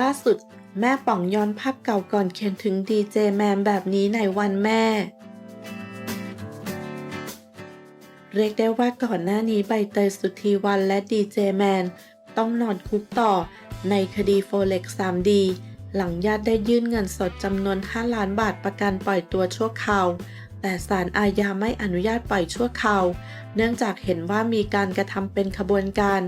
ล่าสุดแม่ป๋องย้อนภาพเก่าก่อนเขียนถึงดีเจแมนแบบนี้ในวันแม่ เรียกได้ว่าก่อนหน้านี้ใบเตยสุธีวันและดีเจแมนต้องนอนคุกต่อในคดีโฟเล็ก 3D หลังญาติได้ยื่นเงินสดจำนวน 5 ล้านบาทประกันปล่อยตัวชั่วคราว แต่ศาลอาญาไม่อนุญาตปล่อยชั่วคราว เนื่องจากเห็นว่ามีการกระทำเป็นขบวนการ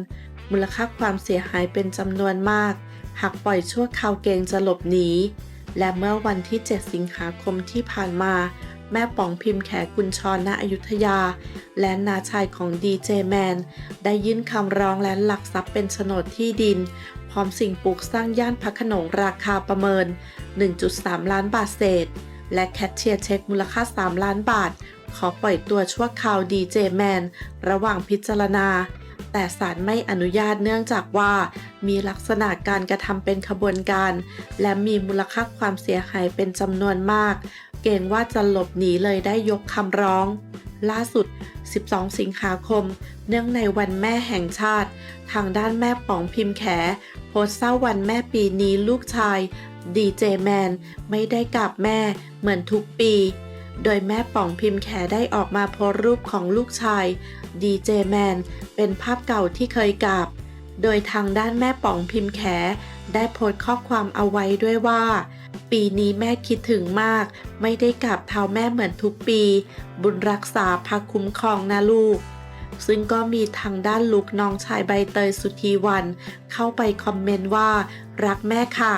มูลค่าความเสียหายเป็นจำนวนมาก หากปล่อยชั่วคราวเกงจะหลบหนี และเมื่อวันที่ 7 สิงหาคมที่ผ่านมา แม่ป๋องพิมพ์แขกุญชรณอยุธยา และนาชายของดีเจแมน ได้ยื่นคำร้องและหลักทรัพย์เป็นโฉนดที่ดิน พร้อมสิ่งปลูกสร้างย่านพระโขนงราคาประเมิน 1.3 ล้านบาทเศษ และแคทเชียร์เช็คมูลค่า 3 ล้านบาท ขอปล่อยตัวชั่วคราวดีเจแมนระหว่างพิจารณา แต่ศาลไม่อนุญาตเนื่องจากว่า มีลักษณะการกระทำเป็นขบวนการ และมีมูลค่าความเสียหายเป็นจำนวนมาก เกรงว่าจะหลบหนีเลยได้ยกคำร้อง ล่าสุด 12 สิงหาคม เนื่องในวันแม่แห่งชาติ ทางด้านแม่ป๋องพิมพ์แข โพสต์เศร้าวันแม่ปีนี้ลูกชายดีเจแมนไม่ได้กราบแม่เหมือนทุกปี โดยแม่ป๋องพิมพ์แขได้ออกมาโพสต์รูปของลูกชายดีเจแมนเป็นภาพเก่าที่เคยกราบโดยทางด้านแม่ป๋องพิมพ์แข ได้โพสต์ข้อความเอาไว้ด้วยว่า ปีนี้แม่คิดถึงมาก ไม่ได้กราบเท้าแม่เหมือนทุกปี บุญรักษาพักคุ้มครองนะลูก ซึ่งก็มีทางด้านลูกน้องชายใบเตยสุธีวัน เข้าไปคอมเมนต์ว่า รักแม่ค่ะ